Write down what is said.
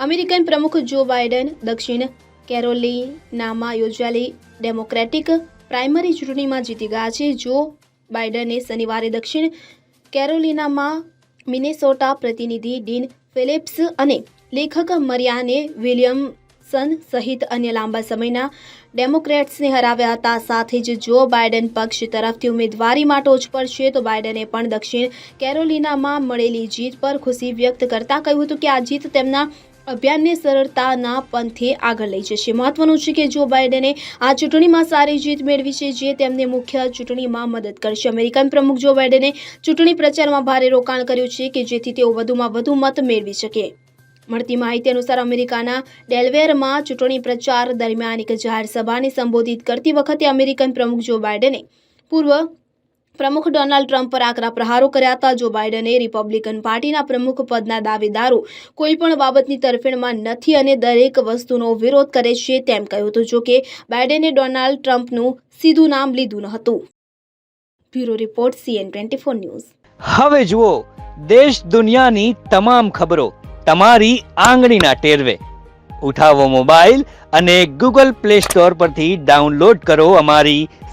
American પ્રમુખ જો Biden દક્ષિણ કેરોલિનામાં યોજાયેલી ડેમોક્રેટિક પ્રાઇમરી ચૂંટણીમાં જીતી ગયા છે. જો બાઇડને શનિવારે દક્ષિણ કેરોલિનામાં મિનેસોટા પ્રતિનિધિ ડીન ફિલિપ્સ અને લેખક મરિયાને વિલિયમસન સહિત અન્ય લાંબા સમયના ડેમોક્રેટ્સને હરાવ્યા હતા. સાથે જ જો બાઇડન પક્ષ તરફથી ઉમેદવારી માટે ટોચ પર છે, તો બાઇડને પણ દક્ષિણ કેરોલિનામાં મળેલી જીત પર ખુશી વ્યક્ત કરતા કહ્યું હતું કે આ જીત તેમના અભિયાનને સરળતાના પંથે આગળ લઈ જશે. મહત્વનું છે કે જો બાઇડને આ ચૂંટણીમાં સારી જીત મેળવી છે, જે તેમને મુખ્ય ચૂંટણીમાં મદદ કરશે. અમેરિકન પ્રમુખ જો બાઇડેને ચૂંટણી પ્રચારમાં ભારે રોકાણ કર્યું છે કે જેથી તેઓ વધુમાં વધુ મત મેળવી શકે. મળતી માહિતી અનુસાર અમેરિકાના ડેલવેરમાં ચૂંટણી પ્રચાર દરમિયાન એક જાહેર સભાને સંબોધિત કરતી વખતે અમેરિકન પ્રમુખ જો બાઇડેને પૂર્વ પ્રમુખ ડોનાલ્ડ ટ્રમ્પ પર આકરા પ્રહારો કર્યા હતા. જો બાઇડને રિપબ્લિકન પાર્ટીના પ્રમુખ પદના દાવેદારો કોઈ પણ બાબતની તરફેણમાં નથી અને દરેક વસ્તુનો વિરોધ કરે છે તેમ કહ્યું હતું. જોકે બાઇડને ડોનાલ્ડ ટ્રમ્પનું સીધું નામ લીધું ન હતું bureau report CN twenty four news. હવે જુઓ, દેશ દુનિયાની તમામ ખબરો તમારી આંગળીના ટેરવે. ઉઠાવો મોબાઈલ અને ગૂગલ પ્લે સ્ટોર પરથી ડાઉનલોડ કરો અમારી